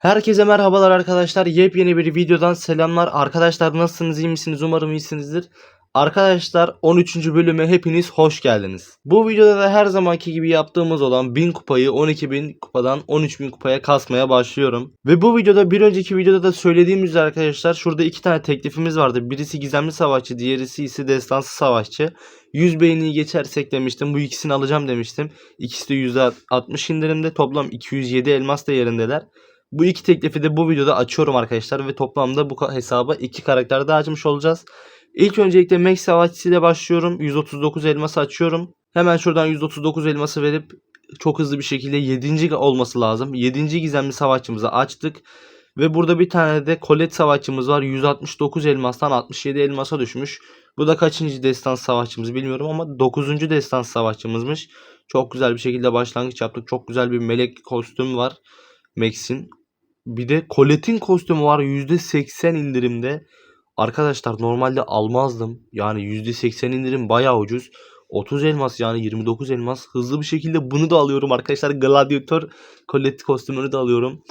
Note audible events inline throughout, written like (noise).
Herkese merhabalar arkadaşlar. Yepyeni bir videodan selamlar. Arkadaşlar nasılsınız? iyi misiniz? Umarım iyisinizdir. Arkadaşlar 13. bölüme hepiniz hoş geldiniz. Bu videoda da her zamanki gibi yaptığımız olan 1000 kupayı 12.000 kupadan 13.000 kupaya kasmaya başlıyorum. Ve bu videoda bir önceki videoda da söylediğim üzere arkadaşlar şurada iki tane teklifimiz vardı. Birisi gizemli savaşçı, diğerisi ise destansı savaşçı. 100 beğeniyi geçersek demiştim. Bu ikisini alacağım demiştim. İkisi de %60 indirimde. Toplam 207 elmas değerindeler. Bu iki teklifi de bu videoda açıyorum arkadaşlar ve toplamda bu hesaba iki karakter daha açmış olacağız. İlk öncelikle Max Savaşçı ile başlıyorum. 139 elması açıyorum. Hemen şuradan 139 elması verip çok hızlı bir şekilde 7. olması lazım. 7. gizemli savaşçımızı açtık. Ve burada bir tane de Colette savaşçımız var. 169 elmastan 67 elmasa düşmüş. Bu da kaçıncı destan savaşçımız bilmiyorum ama 9. destan savaşçımızmış. Çok güzel bir şekilde başlangıç yaptık. Çok güzel bir melek kostüm var. Max'in. Bir de Colette'in kostümü var %80 indirimde. Arkadaşlar normalde almazdım. Yani %80 indirim bayağı ucuz. 30 elmas yani 29 elmas. Hızlı bir şekilde bunu da alıyorum arkadaşlar. Gladiator Colette kostümünü de alıyorum.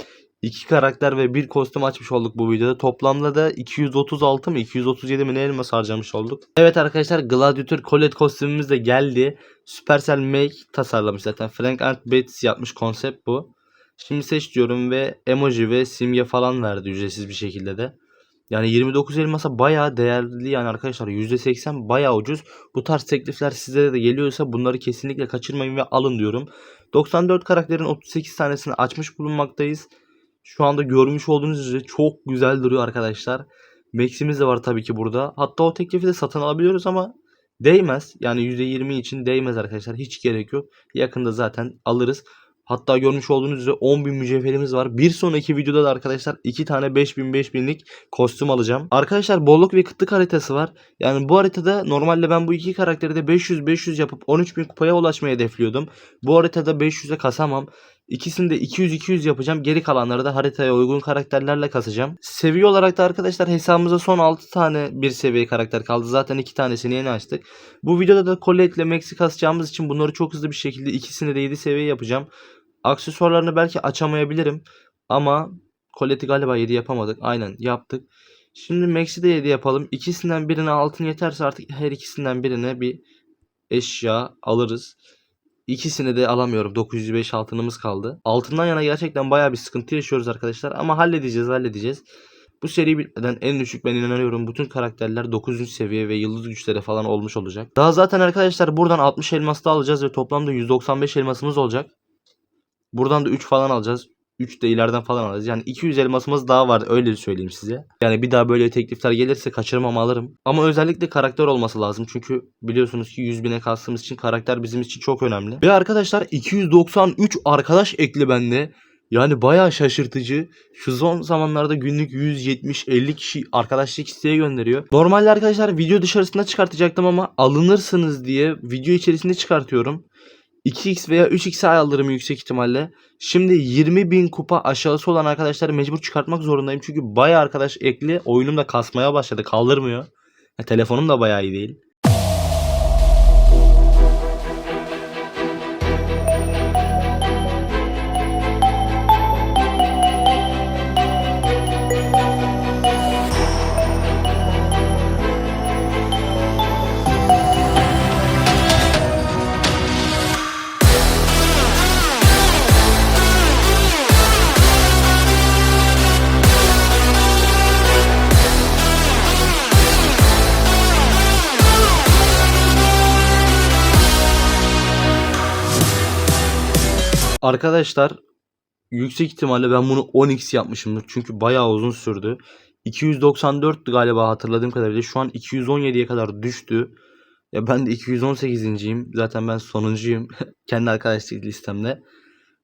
İki karakter ve bir kostüm açmış olduk bu videoda. Toplamda da 236 mı 237 mi ne elmas harcamış olduk. Evet arkadaşlar Gladiator Colette kostümümüz de geldi. Supercell Make tasarlamış zaten. Frank Art Bates yapmış konsept bu. Şimdi seç diyorum ve emoji ve simge falan verdi ücretsiz bir şekilde de. Yani 29 elmasa bayağı değerli yani arkadaşlar %80 bayağı ucuz. Bu tarz teklifler sizlere de geliyorsa bunları kesinlikle kaçırmayın ve alın diyorum. 94 karakterin 38 tanesini açmış bulunmaktayız. Şu anda görmüş olduğunuz üzere çok güzel duruyor arkadaşlar. Max'imiz de var tabii ki burada. Hatta o teklifi de satın alabiliyoruz ama değmez. Yani %20 için değmez arkadaşlar. Hiç gerek yok. Yakında zaten alırız. Hatta görmüş olduğunuz üzere 10.000 mücevherimiz var. Bir sonraki videoda da arkadaşlar 2 tane 5000 5000'lik kostüm alacağım. Arkadaşlar bolluk ve kıtlık haritası var. Yani bu haritada normalde ben bu iki karakteri de 500 500 yapıp 13.000 kupaya ulaşmayı hedefliyordum. Bu haritada 500'e kasamam. İkisini de 200-200 yapacağım. Geri kalanları da haritaya uygun karakterlerle kasacağım. Seviye olarak da arkadaşlar hesabımıza son 6 tane bir seviye karakter kaldı. Zaten 2 tanesini yeni açtık. Bu videoda da Colette ile Max'i kasacağımız için bunları çok hızlı bir şekilde ikisini de 7 seviye yapacağım. Aksesuarlarını belki açamayabilirim. Ama Colette'i galiba 7 yapamadık. Aynen yaptık. Şimdi Max'i de 7 yapalım. İkisinden birine altın yeterse artık her ikisinden birine bir eşya alırız. İkisini de alamıyorum. 905 altınımız kaldı. Altından yana gerçekten baya bir sıkıntı yaşıyoruz arkadaşlar. Ama halledeceğiz halledeceğiz. Bu seri bitmeden en düşük ben inanıyorum bütün karakterler 9. seviye ve yıldız güçleri falan olmuş olacak. Daha zaten arkadaşlar buradan 60 elmas da alacağız ve toplamda 195 elmasımız olacak. Buradan da 3 falan alacağız. 3 de ileriden falan alacağız. Yani 200 elmasımız daha var öyle söyleyeyim size. Yani bir daha böyle teklifler gelirse kaçırmam alırım. Ama özellikle karakter olması lazım. Çünkü biliyorsunuz ki 100 bine kastığımız için karakter bizim için çok önemli. Ve arkadaşlar 293 arkadaş ekli bende. Yani bayağı şaşırtıcı. Şu son zamanlarda günlük 170-50 kişi arkadaşlık isteğe gönderiyor. Normalde arkadaşlar video dışarısında çıkartacaktım ama alınırsınız diye video içerisinde çıkartıyorum. 2x veya 3x alırım yüksek ihtimalle. Şimdi 20.000 kupa aşağısı olan arkadaşları mecbur çıkartmak zorundayım. Çünkü bayağı arkadaş ekli. Oyunum da kasmaya başladı. Kaldırmıyor. Ya, telefonum da bayağı iyi değil. Arkadaşlar yüksek ihtimalle ben bunu 10x yapmışımdır. Çünkü bayağı uzun sürdü. 294 galiba hatırladığım kadarıyla. Şu an 217'ye kadar düştü. Ya ben de 218.yim. Zaten ben sonuncuyum. (laughs) Kendi arkadaşlık listemde.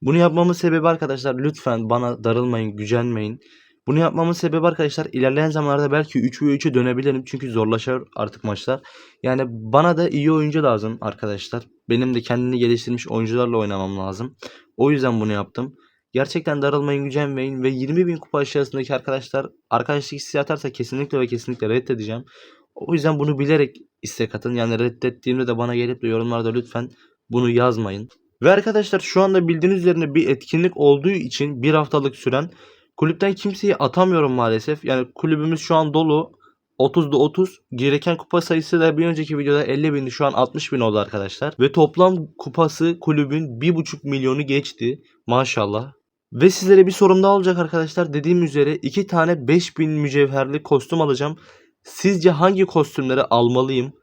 Bunu yapmamın sebebi arkadaşlar lütfen bana darılmayın, gücenmeyin. Bunu yapmamın sebebi arkadaşlar ilerleyen zamanlarda belki 3 ve 3'e dönebilirim. Çünkü zorlaşır artık maçlar. Yani bana da iyi oyuncu lazım arkadaşlar. Benim de kendini geliştirmiş oyuncularla oynamam lazım. O yüzden bunu yaptım. Gerçekten darılmayın, gücenmeyin ve 20 bin kupa aşağısındaki arkadaşlar arkadaşlık isteği atarsa kesinlikle ve kesinlikle reddedeceğim. O yüzden bunu bilerek istek atın. Yani reddettiğimde de bana gelip de yorumlarda lütfen bunu yazmayın. Ve arkadaşlar şu anda bildiğiniz üzerine bir etkinlik olduğu için bir haftalık süren Kulüpten kimseyi atamıyorum maalesef. Yani kulübümüz şu an dolu. 30'da 30. Gereken kupa sayısı da bir önceki videoda 50 bindi. Şu an 60 bin oldu arkadaşlar. Ve toplam kupası kulübün 1,5 milyonu geçti. Maşallah. Ve sizlere bir sorum daha olacak arkadaşlar. Dediğim üzere iki tane 5000 mücevherli kostüm alacağım. Sizce hangi kostümleri almalıyım?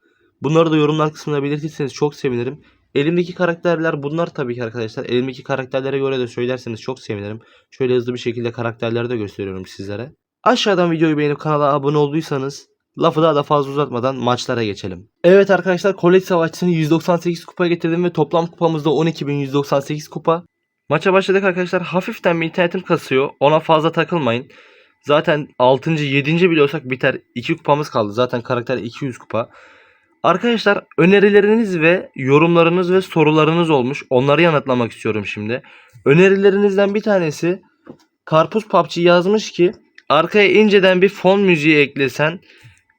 Bunları da yorumlar kısmına belirtirseniz çok sevinirim. Elimdeki karakterler bunlar tabii ki arkadaşlar. Elimdeki karakterlere göre de söylerseniz çok sevinirim. Şöyle hızlı bir şekilde karakterleri de gösteriyorum sizlere. Aşağıdan videoyu beğenip kanala abone olduysanız lafı daha da fazla uzatmadan maçlara geçelim. Evet arkadaşlar Kolej Savaşçısı'nı 198 kupaya getirdim ve toplam kupamızda 12.198 kupa. Maça başladık arkadaşlar. Hafiften bir internetim kasıyor. Ona fazla takılmayın. Zaten 6. 7. bile olsak biter. 2 kupamız kaldı. Zaten karakter 200 kupa. Arkadaşlar önerileriniz ve yorumlarınız ve sorularınız olmuş. Onları yanıtlamak istiyorum şimdi. Önerilerinizden bir tanesi Karpuz PUBG yazmış ki arkaya inceden bir fon müziği eklesen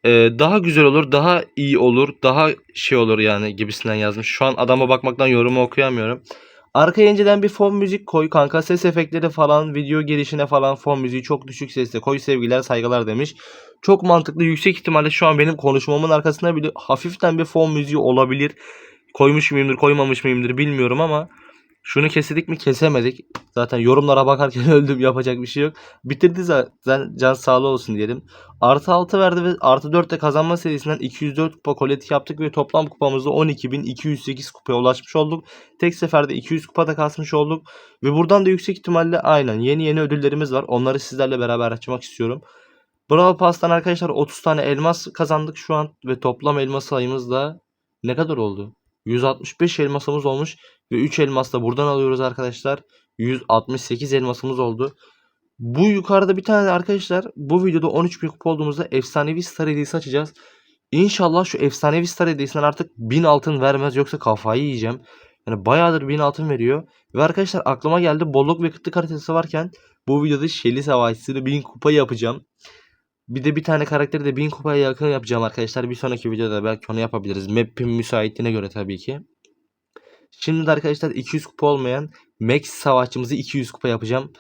e, daha güzel olur, daha iyi olur, daha şey olur yani gibisinden yazmış. Şu an adama bakmaktan yorumu okuyamıyorum. Arkaya inceden bir fon müzik koy kanka. Ses efektleri falan, video girişine falan fon müziği çok düşük sesle koy sevgiler saygılar demiş. Çok mantıklı. Yüksek ihtimalle şu an benim konuşmamın arkasında bile hafiften bir fon müziği olabilir. Koymuş muyumdur, koymamış mıyımdır bilmiyorum ama şunu kesedik mi kesemedik. Zaten yorumlara bakarken (laughs) öldüm yapacak bir şey yok. Bitirdi zaten can sağlığı olsun diyelim. Artı 6 verdi ve artı 4 de kazanma serisinden 204 kupa koletik yaptık ve toplam kupamızda 12.208 kupaya ulaşmış olduk. Tek seferde 200 kupa da kasmış olduk. Ve buradan da yüksek ihtimalle aynen yeni yeni ödüllerimiz var. Onları sizlerle beraber açmak istiyorum. Bravo Pass'tan arkadaşlar 30 tane elmas kazandık şu an ve toplam elmas sayımız da ne kadar oldu? 165 elmasımız olmuş ve 3 elmas da buradan alıyoruz arkadaşlar. 168 elmasımız oldu. Bu yukarıda bir tane arkadaşlar bu videoda 13 bin kupa olduğumuzda efsanevi star hediyesi açacağız. İnşallah şu efsanevi star hediyesinden artık 1000 altın vermez yoksa kafayı yiyeceğim. Yani bayağıdır 1000 altın veriyor. Ve arkadaşlar aklıma geldi bolluk ve kıtlık haritası varken bu videoda Shelly Savaşçısı'nı 1000 kupa yapacağım. Bir de bir tane karakteri de 1000 kupaya yakın yapacağım arkadaşlar. Bir sonraki videoda belki onu yapabiliriz. Map'in müsaitliğine göre tabii ki. Şimdi de arkadaşlar 200 kupa olmayan Max savaşçımızı 200 kupa yapacağım.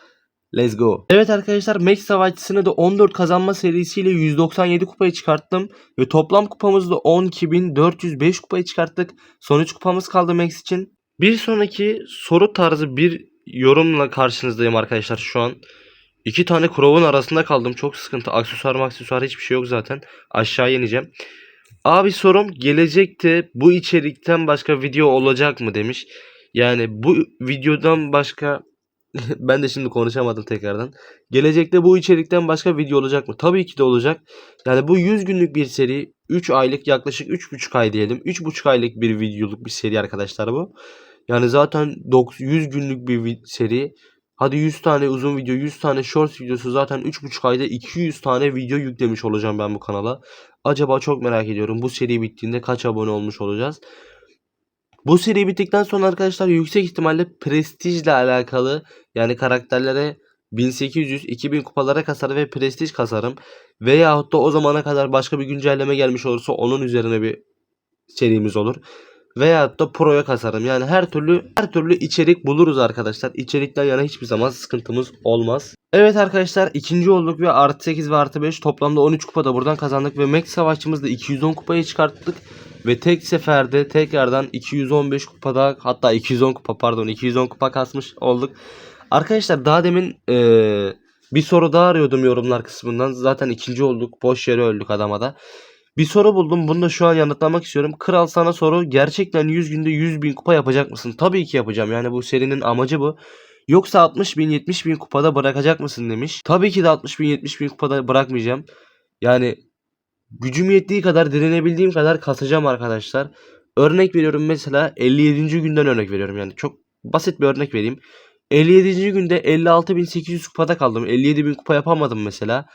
Let's go. Evet arkadaşlar Max savaşçısını da 14 kazanma serisiyle 197 kupaya çıkarttım. Ve toplam kupamızda 12.405 kupaya çıkarttık. Son 3 kupamız kaldı Max için. Bir sonraki soru tarzı bir yorumla karşınızdayım arkadaşlar şu an. İki tane Crow'un arasında kaldım. Çok sıkıntı. Aksesuar aksesuar hiçbir şey yok zaten. Aşağı ineceğim. Abi sorum gelecekte bu içerikten başka video olacak mı demiş. Yani bu videodan başka (laughs) ben de şimdi konuşamadım tekrardan. Gelecekte bu içerikten başka video olacak mı? Tabii ki de olacak. Yani bu 100 günlük bir seri. 3 aylık yaklaşık 3,5 ay diyelim. 3,5 aylık bir videoluk bir seri arkadaşlar bu. Yani zaten 100 günlük bir seri. Hadi 100 tane uzun video, 100 tane short videosu zaten 3,5 ayda 200 tane video yüklemiş olacağım ben bu kanala. Acaba çok merak ediyorum bu seri bittiğinde kaç abone olmuş olacağız. Bu seri bittikten sonra arkadaşlar yüksek ihtimalle prestijle alakalı yani karakterlere 1800-2000 kupalara kasar ve prestij kasarım. Veyahut da o zamana kadar başka bir güncelleme gelmiş olursa onun üzerine bir serimiz olur. Veyahut da pro'ya kasarım. Yani her türlü her türlü içerik buluruz arkadaşlar. İçerikten yana hiçbir zaman sıkıntımız olmaz. Evet arkadaşlar ikinci olduk ve artı 8 ve artı 5 toplamda 13 kupa da buradan kazandık ve Max savaşçımızda 210 kupayı çıkarttık. Ve tek seferde tekrardan 215 kupada hatta 210 kupa pardon 210 kupa kasmış olduk. Arkadaşlar daha demin ee, bir soru daha arıyordum yorumlar kısmından. Zaten ikinci olduk. Boş yere öldük adama da. Bir soru buldum. Bunu da şu an yanıtlamak istiyorum. Kral sana soru. Gerçekten 100 günde 100 bin kupa yapacak mısın? Tabii ki yapacağım. Yani bu serinin amacı bu. Yoksa 60 bin 70 bin kupada bırakacak mısın demiş. Tabii ki de 60 bin 70 bin kupada bırakmayacağım. Yani gücüm yettiği kadar direnebildiğim kadar kasacağım arkadaşlar. Örnek veriyorum mesela 57. günden örnek veriyorum yani çok basit bir örnek vereyim. 57. günde 56.800 kupada kaldım. 57.000 kupa yapamadım mesela.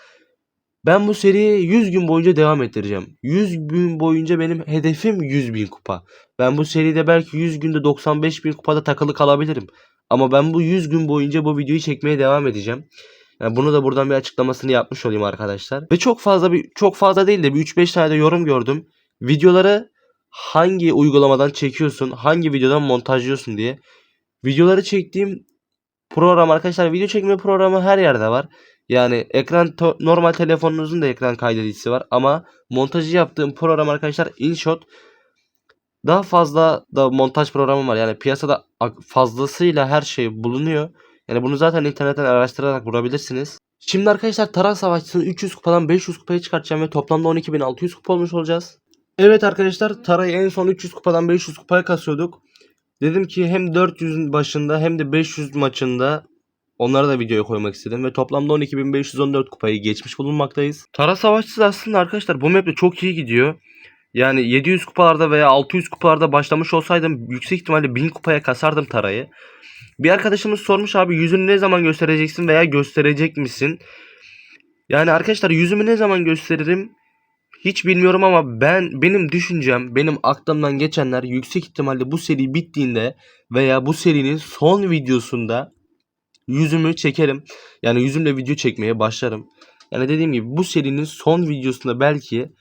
Ben bu seriyi 100 gün boyunca devam ettireceğim. 100 gün boyunca benim hedefim 100 bin kupa. Ben bu seride belki 100 günde 95 bin kupada takılı kalabilirim. Ama ben bu 100 gün boyunca bu videoyu çekmeye devam edeceğim. Yani bunu da buradan bir açıklamasını yapmış olayım arkadaşlar. Ve çok fazla bir çok fazla değil de bir 3-5 tane de yorum gördüm. Videoları hangi uygulamadan çekiyorsun, hangi videodan montajlıyorsun diye. Videoları çektiğim program arkadaşlar video çekme programı her yerde var. Yani ekran normal telefonunuzun da ekran kaydedicisi var ama montajı yaptığım program arkadaşlar InShot daha fazla da montaj programı var. Yani piyasada fazlasıyla her şey bulunuyor. Yani bunu zaten internetten araştırarak bulabilirsiniz. Şimdi arkadaşlar Taras Savaşçısı'nı 300 kupadan 500 kupaya çıkartacağım ve toplamda 12.600 kupa olmuş olacağız. Evet arkadaşlar Tara'yı en son 300 kupadan 500 kupaya kasıyorduk. Dedim ki hem 400'ün başında hem de 500 maçında onları da videoya koymak istedim ve toplamda 12.514 kupayı geçmiş bulunmaktayız. Tara Savaşçısı aslında arkadaşlar bu map'te çok iyi gidiyor. Yani 700 kupalarda veya 600 kupalarda başlamış olsaydım yüksek ihtimalle 1000 kupaya kasardım Tara'yı. Bir arkadaşımız sormuş abi yüzünü ne zaman göstereceksin veya gösterecek misin? Yani arkadaşlar yüzümü ne zaman gösteririm hiç bilmiyorum ama ben benim düşüncem, benim aklımdan geçenler yüksek ihtimalle bu seri bittiğinde veya bu serinin son videosunda yüzümü çekerim. Yani yüzümle video çekmeye başlarım. Yani dediğim gibi bu serinin son videosunda belki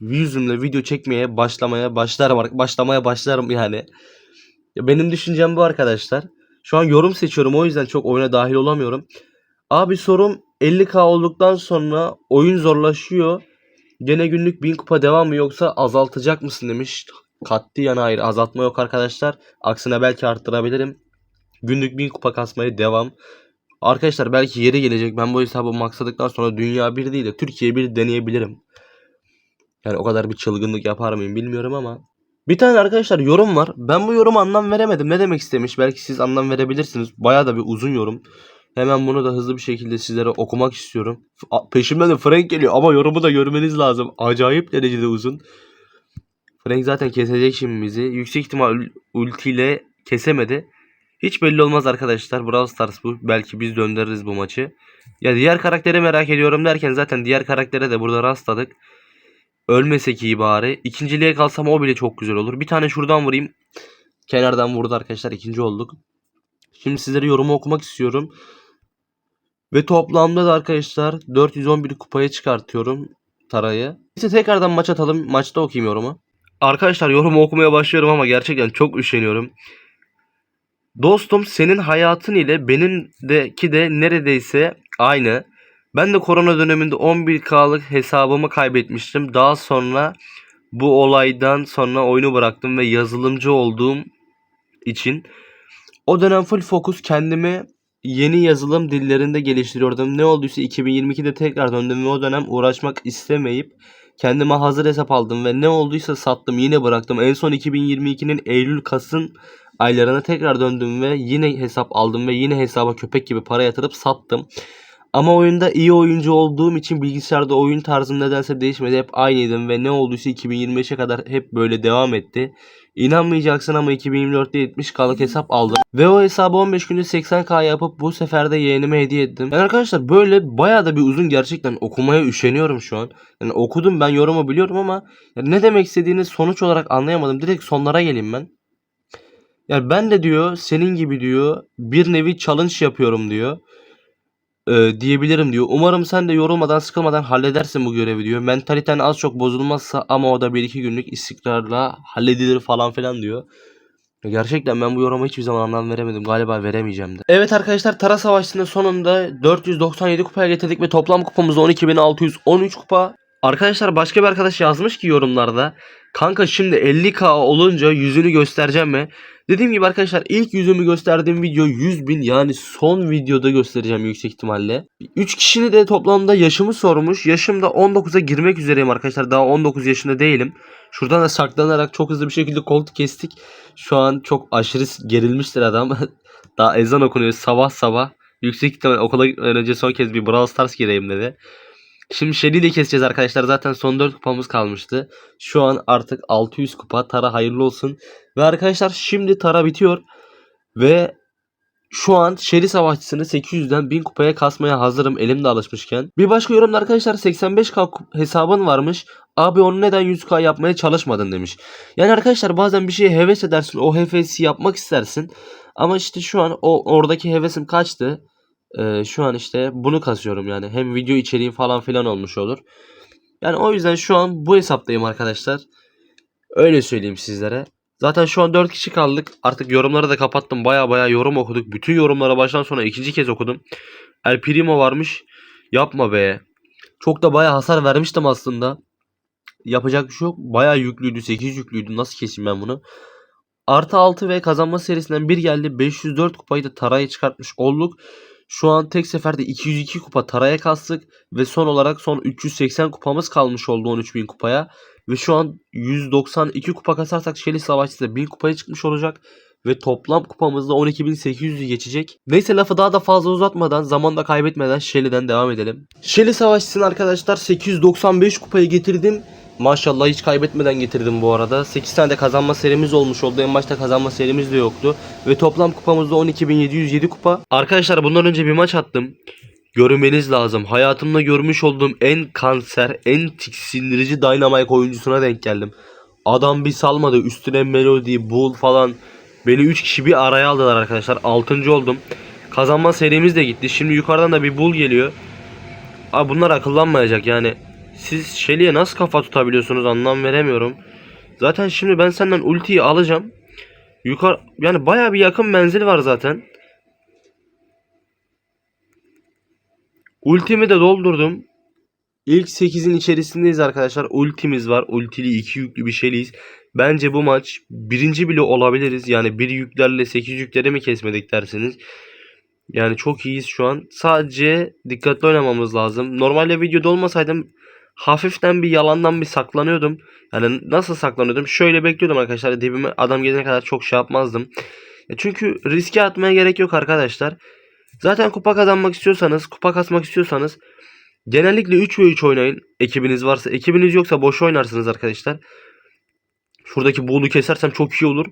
yüzümle video çekmeye başlamaya başlarım. Başlamaya başlarım yani. Ya Benim düşüncem bu arkadaşlar. Şu an yorum seçiyorum o yüzden çok oyuna dahil olamıyorum. Abi sorum 50k olduktan sonra oyun zorlaşıyor. Gene günlük 1000 kupa devam mı yoksa azaltacak mısın demiş. Katliyen hayır azaltma yok arkadaşlar. Aksine belki arttırabilirim. Günlük 1000 kupa kasmaya devam. Arkadaşlar belki yeri gelecek. Ben bu hesabı maksadıktan sonra dünya bir değil de Türkiye bir deneyebilirim. Yani o kadar bir çılgınlık yapar mıyım bilmiyorum ama. Bir tane arkadaşlar yorum var. Ben bu yoruma anlam veremedim. Ne demek istemiş? Belki siz anlam verebilirsiniz. Bayağı da bir uzun yorum. Hemen bunu da hızlı bir şekilde sizlere okumak istiyorum. Peşimden de Frank geliyor ama yorumu da görmeniz lazım. Acayip derecede uzun. Frank zaten kesecek şimdi bizi. Yüksek ihtimal ul- ultiyle kesemedi. Hiç belli olmaz arkadaşlar. Brawl Stars bu. Belki biz döndürürüz bu maçı. Ya diğer karakteri merak ediyorum derken zaten diğer karaktere de burada rastladık. Ölmesek iyi bari. İkinciliğe kalsam o bile çok güzel olur. Bir tane şuradan vurayım. Kenardan vurdu arkadaşlar. ikinci olduk. Şimdi sizlere yorumu okumak istiyorum. Ve toplamda da arkadaşlar 411 kupaya çıkartıyorum Tara'yı. Neyse tekrardan maç atalım. Maçta okuyayım yorumu. Arkadaşlar yorumu okumaya başlıyorum ama gerçekten çok üşeniyorum. Dostum senin hayatın ile benimdeki de neredeyse aynı. Ben de korona döneminde 11K'lık hesabımı kaybetmiştim. Daha sonra bu olaydan sonra oyunu bıraktım ve yazılımcı olduğum için o dönem full fokus kendimi yeni yazılım dillerinde geliştiriyordum. Ne olduysa 2022'de tekrar döndüm ve o dönem uğraşmak istemeyip kendime hazır hesap aldım ve ne olduysa sattım yine bıraktım. En son 2022'nin Eylül Kasım aylarına tekrar döndüm ve yine hesap aldım ve yine hesaba köpek gibi para yatırıp sattım. Ama oyunda iyi oyuncu olduğum için bilgisayarda oyun tarzım nedense değişmedi. Hep aynıydım ve ne olduysa 2025'e kadar hep böyle devam etti. İnanmayacaksın ama 2024'te 70k'lık hesap aldım. Ve o hesabı 15 günde 80k yapıp bu sefer de yeğenime hediye ettim. Yani arkadaşlar böyle bayağı da bir uzun gerçekten okumaya üşeniyorum şu an. Yani okudum ben yorumu biliyorum ama ne demek istediğini sonuç olarak anlayamadım. Direkt sonlara geleyim ben. Yani ben de diyor senin gibi diyor bir nevi challenge yapıyorum diyor. Ee, diyebilirim diyor. Umarım sen de yorulmadan sıkılmadan halledersin bu görevi diyor. Mentaliten az çok bozulmazsa ama o da bir iki günlük istikrarla halledilir falan filan diyor. Gerçekten ben bu yoruma hiçbir zaman anlam veremedim. Galiba veremeyeceğim de. Evet arkadaşlar Tara Savaşı'nın sonunda 497 kupaya getirdik ve toplam kupamız 12.613 kupa. Arkadaşlar başka bir arkadaş yazmış ki yorumlarda. Kanka şimdi 50k olunca yüzünü göstereceğim mi? Dediğim gibi arkadaşlar ilk yüzümü gösterdiğim video 100.000 yani son videoda göstereceğim yüksek ihtimalle. 3 kişinin de toplamda yaşımı sormuş. Yaşım da 19'a girmek üzereyim arkadaşlar. Daha 19 yaşında değilim. Şuradan da saklanarak çok hızlı bir şekilde koltuk kestik. Şu an çok aşırı gerilmiştir adam. (laughs) Daha ezan okunuyor sabah sabah. Yüksek ihtimal okula gitmeden önce son kez bir Brawl Stars gireyim dedi. Şimdi Shelly ile keseceğiz arkadaşlar. Zaten son 4 kupamız kalmıştı. Şu an artık 600 kupa. Tara hayırlı olsun. Ve arkadaşlar şimdi Tara bitiyor. Ve şu an Shelly Savaşçısını 800'den 1000 kupaya kasmaya hazırım elimde alışmışken. Bir başka yorumda arkadaşlar 85k kup- hesabın varmış. Abi onu neden 100k yapmaya çalışmadın demiş. Yani arkadaşlar bazen bir şeye heves edersin. O hevesi yapmak istersin. Ama işte şu an o oradaki hevesim kaçtı. Ee, şu an işte bunu kasıyorum yani. Hem video içeriği falan filan olmuş olur. Yani o yüzden şu an bu hesaptayım arkadaşlar. Öyle söyleyeyim sizlere. Zaten şu an 4 kişi kaldık. Artık yorumları da kapattım. Baya baya yorum okuduk. Bütün yorumlara baştan sona ikinci kez okudum. El Primo varmış. Yapma be. Çok da baya hasar vermiştim aslında. Yapacak bir şey yok. Baya yüklüydü. 8 yüklüydü. Nasıl keseyim ben bunu? Artı 6 ve kazanma serisinden bir geldi. 504 kupayı da Tara'ya çıkartmış olduk. Şu an tek seferde 202 kupa Tara'ya kastık. Ve son olarak son 380 kupamız kalmış oldu 13.000 kupaya. Ve şu an 192 kupa kasarsak Şeli Savaşçı da 1000 kupaya çıkmış olacak. Ve toplam kupamızda 12.800'ü geçecek. Neyse lafı daha da fazla uzatmadan zamanda kaybetmeden Shelly'den devam edelim. Shelly Savaşçı'nın arkadaşlar 895 kupayı getirdim. Maşallah hiç kaybetmeden getirdim bu arada. 8 tane de kazanma serimiz olmuş oldu. En başta kazanma serimiz de yoktu. Ve toplam kupamızda 12.707 kupa. Arkadaşlar bundan önce bir maç attım. Görmeniz lazım. Hayatımda görmüş olduğum en kanser, en tiksindirici Dynamite oyuncusuna denk geldim. Adam bir salmadı. Üstüne Melody, Bull falan. Beni 3 kişi bir araya aldılar arkadaşlar. 6. oldum. Kazanma serimiz de gitti. Şimdi yukarıdan da bir Bull geliyor. Abi bunlar akıllanmayacak yani. Siz Shelly'e nasıl kafa tutabiliyorsunuz anlam veremiyorum. Zaten şimdi ben senden ultiyi alacağım. Yukarı yani baya bir yakın menzil var zaten. Ultimi de doldurdum. İlk 8'in içerisindeyiz arkadaşlar. Ultimiz var. Ultili 2 yüklü bir şeyliyiz. Bence bu maç birinci bile olabiliriz. Yani bir yüklerle 8 yükleri mi kesmedik dersiniz. Yani çok iyiyiz şu an. Sadece dikkatli oynamamız lazım. Normalde videoda olmasaydım hafiften bir yalandan bir saklanıyordum. Yani nasıl saklanıyordum? Şöyle bekliyordum arkadaşlar. Dibime adam gelene kadar çok şey yapmazdım. Ya Çünkü riske atmaya gerek yok arkadaşlar. Zaten kupa kazanmak istiyorsanız, kupa kasmak istiyorsanız genellikle 3 ve 3 oynayın. Ekibiniz varsa, ekibiniz yoksa boş oynarsınız arkadaşlar. Şuradaki buğulu kesersem çok iyi olur.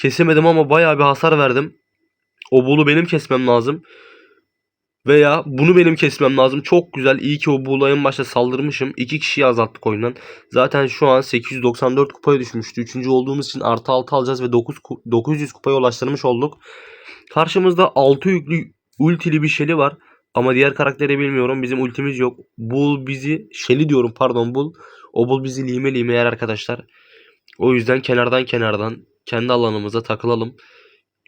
Kesemedim ama bayağı bir hasar verdim. O buğulu benim kesmem lazım. Veya bunu benim kesmem lazım. Çok güzel. İyi ki o buğula en başta saldırmışım. 2 kişiyi azalttık oyundan. Zaten şu an 894 kupaya düşmüştü. Üçüncü olduğumuz için artı 6 alacağız ve 9, 900 kupaya ulaştırmış olduk. Karşımızda 6 yüklü ultili bir Shelly var. Ama diğer karakteri bilmiyorum. Bizim ultimiz yok. Bull bizi Shelly diyorum pardon Bull. O Bull bizi lime lime yer arkadaşlar. O yüzden kenardan kenardan kendi alanımıza takılalım.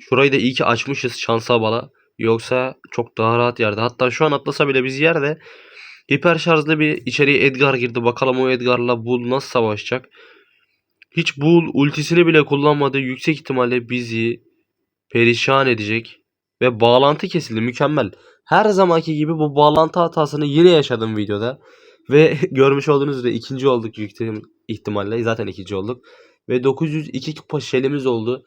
Şurayı da iyi ki açmışız şansa bala. Yoksa çok daha rahat yerde. Hatta şu an atlasa bile biz yerde hiper şarjlı bir içeriye Edgar girdi. Bakalım o Edgar'la Bull nasıl savaşacak. Hiç Bull ultisini bile kullanmadı. Yüksek ihtimalle bizi perişan edecek. Ve bağlantı kesildi. Mükemmel. Her zamanki gibi bu bağlantı hatasını yine yaşadım videoda. Ve (laughs) görmüş olduğunuz üzere ikinci olduk yüksek ihtimalle. Zaten ikinci olduk. Ve 902 kupa şelimiz oldu.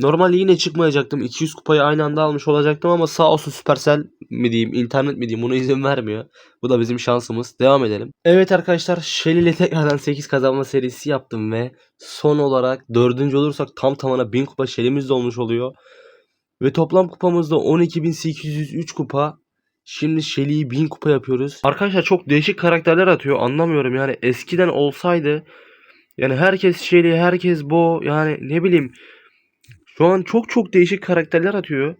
Normalde yine çıkmayacaktım. 200 kupayı aynı anda almış olacaktım ama sağ olsun Supercell mi diyeyim, internet mi diyeyim bunu izin vermiyor. Bu da bizim şansımız. Devam edelim. Evet arkadaşlar Shelly ile tekrardan 8 kazanma serisi yaptım ve son olarak 4. olursak tam tamına 1000 kupa Shelly'miz de olmuş oluyor. Ve toplam kupamızda 12.803 kupa. Şimdi Shelly'yi 1000 kupa yapıyoruz. Arkadaşlar çok değişik karakterler atıyor. Anlamıyorum yani eskiden olsaydı yani herkes Shelly, herkes Bo yani ne bileyim şu an çok çok değişik karakterler atıyor.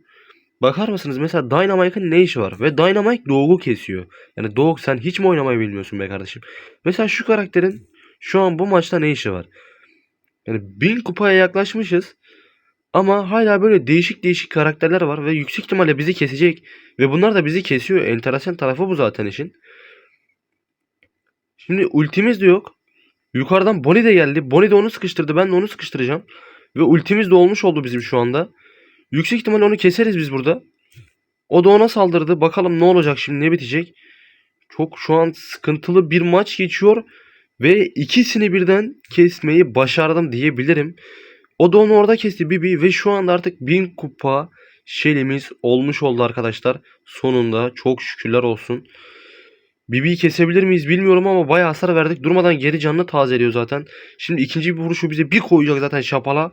Bakar mısınız mesela Dynamite'ın ne işi var? Ve Dynamite Doğuk'u kesiyor. Yani Doğuk sen hiç mi oynamayı bilmiyorsun be kardeşim? Mesela şu karakterin şu an bu maçta ne işi var? Yani 1000 kupaya yaklaşmışız. Ama hala böyle değişik değişik karakterler var ve yüksek ihtimalle bizi kesecek. Ve bunlar da bizi kesiyor. Enteresan tarafı bu zaten işin. Şimdi ultimiz de yok. Yukarıdan Bonnie de geldi. Bonnie de onu sıkıştırdı. Ben de onu sıkıştıracağım. Ve ultimiz de olmuş oldu bizim şu anda. Yüksek ihtimal onu keseriz biz burada. O da ona saldırdı. Bakalım ne olacak şimdi ne bitecek. Çok şu an sıkıntılı bir maç geçiyor. Ve ikisini birden kesmeyi başardım diyebilirim. O da onu orada kesti Bibi ve şu anda artık 1000 kupa Shelly'miz olmuş oldu arkadaşlar. Sonunda çok şükürler olsun. Bibi'yi kesebilir miyiz bilmiyorum ama bayağı hasar verdik. Durmadan geri canını tazeliyor zaten. Şimdi ikinci bir vuruşu bize bir koyacak zaten şapala.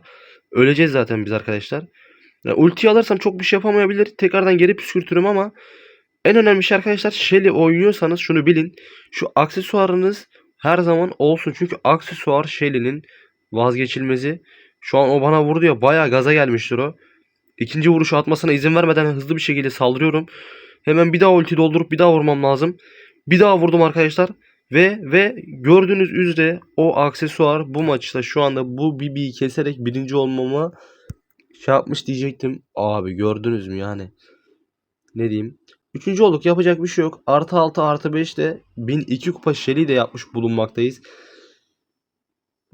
Öleceğiz zaten biz arkadaşlar. Yani ulti alırsam çok bir şey yapamayabilir. Tekrardan geri püskürtürüm ama en önemli şey arkadaşlar Shelly oynuyorsanız şunu bilin. Şu aksesuarınız her zaman olsun. Çünkü aksesuar Shelly'nin vazgeçilmezi. Şu an o bana vurdu ya bayağı gaza gelmiştir o. İkinci vuruşu atmasına izin vermeden hızlı bir şekilde saldırıyorum. Hemen bir daha ulti doldurup bir daha vurmam lazım. Bir daha vurdum arkadaşlar. Ve ve gördüğünüz üzere o aksesuar bu maçta şu anda bu BB'yi keserek birinci olmama şey yapmış diyecektim. Abi gördünüz mü yani. Ne diyeyim. Üçüncü olduk yapacak bir şey yok. Artı 6 artı 5 de 1002 kupa Shelly de yapmış bulunmaktayız.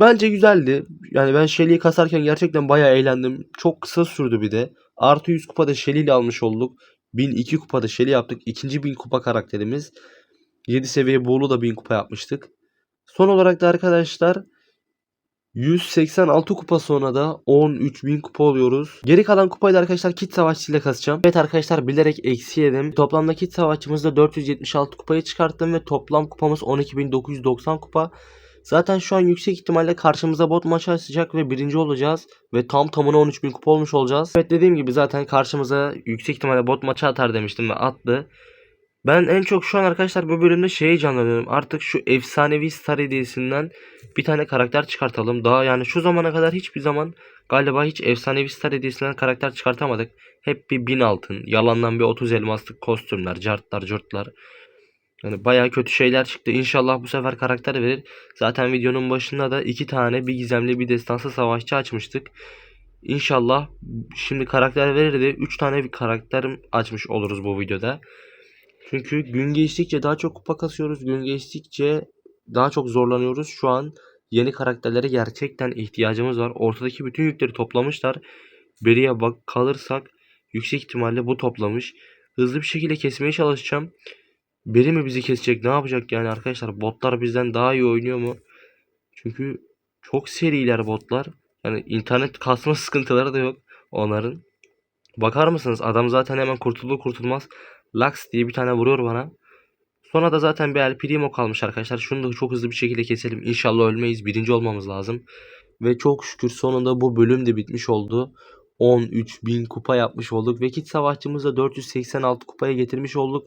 Bence güzeldi. Yani ben Shelly'yi kasarken gerçekten bayağı eğlendim. Çok kısa sürdü bir de. Artı 100 kupada Shelly ile almış olduk. 1002 kupada Shelly yaptık. İkinci 1000 kupa karakterimiz. 7 seviye Bull'u da 1000 kupa yapmıştık. Son olarak da arkadaşlar 186 kupa sonra da 13.000 kupa oluyoruz. Geri kalan kupayı da arkadaşlar kit savaşçıyla kasacağım. Evet arkadaşlar bilerek eksi yedim. Toplamda kit savaşçımızda 476 kupayı çıkarttım ve toplam kupamız 12.990 kupa. Zaten şu an yüksek ihtimalle karşımıza bot maçı açacak ve birinci olacağız. Ve tam tamına 13.000 kupa olmuş olacağız. Evet dediğim gibi zaten karşımıza yüksek ihtimalle bot maçı atar demiştim ve attı. Ben en çok şu an arkadaşlar bu bölümde şeyi canlanıyorum. Artık şu efsanevi Star hediyesinden bir tane karakter çıkartalım. Daha yani şu zamana kadar hiçbir zaman galiba hiç efsanevi Star hediyesinden karakter çıkartamadık. Hep bir bin altın, yalandan bir 30 elmaslık kostümler, cartlar, curtlar. Yani baya kötü şeyler çıktı. İnşallah bu sefer karakter verir. Zaten videonun başında da iki tane bir gizemli bir destansı savaşçı açmıştık. İnşallah şimdi karakter verir de 3 tane bir karakter açmış oluruz bu videoda. Çünkü gün geçtikçe daha çok kupa kasıyoruz. Gün geçtikçe daha çok zorlanıyoruz. Şu an yeni karakterlere gerçekten ihtiyacımız var. Ortadaki bütün yükleri toplamışlar. Beriye bak kalırsak yüksek ihtimalle bu toplamış. Hızlı bir şekilde kesmeye çalışacağım. Biri mi bizi kesecek? Ne yapacak yani arkadaşlar? Botlar bizden daha iyi oynuyor mu? Çünkü çok seriler botlar. Yani internet kasma (laughs) sıkıntıları da yok onların. Bakar mısınız? Adam zaten hemen kurtulur kurtulmaz Lux diye bir tane vuruyor bana. Sonra da zaten bir El Primo kalmış arkadaşlar. Şunu da çok hızlı bir şekilde keselim. İnşallah ölmeyiz. Birinci olmamız lazım. Ve çok şükür sonunda bu bölüm de bitmiş oldu. 13.000 kupa yapmış olduk. Ve kit savaşçımızı da 486 kupaya getirmiş olduk.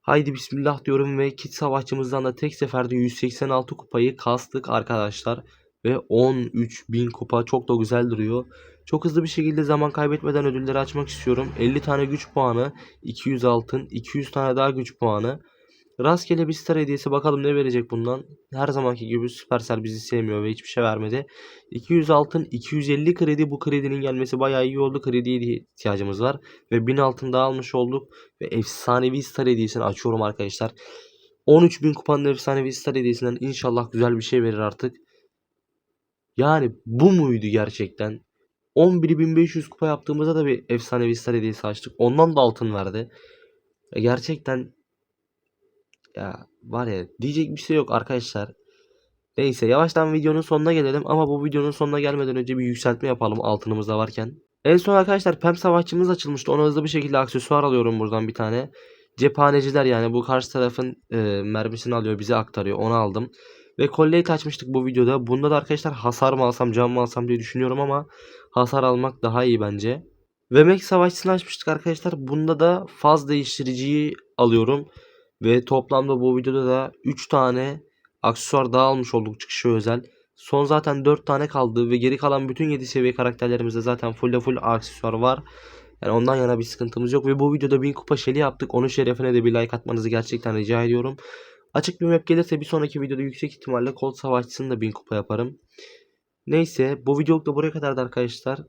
Haydi bismillah diyorum ve kit savaşçımızdan da tek seferde 186 kupayı kastık arkadaşlar. Ve 13.000 kupa çok da güzel duruyor. Çok hızlı bir şekilde zaman kaybetmeden ödülleri açmak istiyorum. 50 tane güç puanı, 200 altın, 200 tane daha güç puanı. Rastgele bir star hediyesi bakalım ne verecek bundan. Her zamanki gibi Supercell bizi sevmiyor ve hiçbir şey vermedi. 200 altın, 250 kredi. Bu kredinin gelmesi bayağı iyi oldu. Krediye ihtiyacımız var. Ve 1000 altın daha almış olduk. Ve efsanevi star hediyesini açıyorum arkadaşlar. 13.000 kupanın efsanevi star hediyesinden inşallah güzel bir şey verir artık. Yani bu muydu gerçekten? 11.500 kupa yaptığımızda da bir efsanevi star hediyesi açtık. Ondan da altın verdi. E gerçekten ya var ya diyecek bir şey yok arkadaşlar. Neyse yavaştan videonun sonuna gelelim ama bu videonun sonuna gelmeden önce bir yükseltme yapalım altınımızda varken. En son arkadaşlar Pem Savaşçımız açılmıştı. Ona hızlı bir şekilde aksesuar alıyorum buradan bir tane. Cephaneciler yani bu karşı tarafın e, mermisini alıyor bize aktarıyor onu aldım. Ve kolyeyi açmıştık bu videoda. Bunda da arkadaşlar hasar mı alsam can mı alsam diye düşünüyorum ama hasar almak daha iyi bence. Ve Mek savaşçısını açmıştık arkadaşlar. Bunda da faz değiştiriciyi alıyorum. Ve toplamda bu videoda da 3 tane aksesuar daha almış olduk çıkışı özel. Son zaten 4 tane kaldı ve geri kalan bütün 7 seviye karakterlerimizde zaten full full aksesuar var. Yani ondan yana bir sıkıntımız yok ve bu videoda 1000 kupa şeli yaptık. Onun şerefine de bir like atmanızı gerçekten rica ediyorum. Açık bir map gelirse bir sonraki videoda yüksek ihtimalle Colt Savaşçısını da 1000 kupa yaparım. Neyse bu videoluk da buraya kadardı arkadaşlar.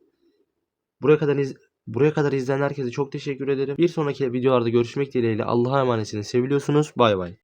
Buraya kadar iz buraya kadar izleyen herkese çok teşekkür ederim. Bir sonraki videolarda görüşmek dileğiyle Allah'a emanetsiniz. Seviliyorsunuz. Bay bay.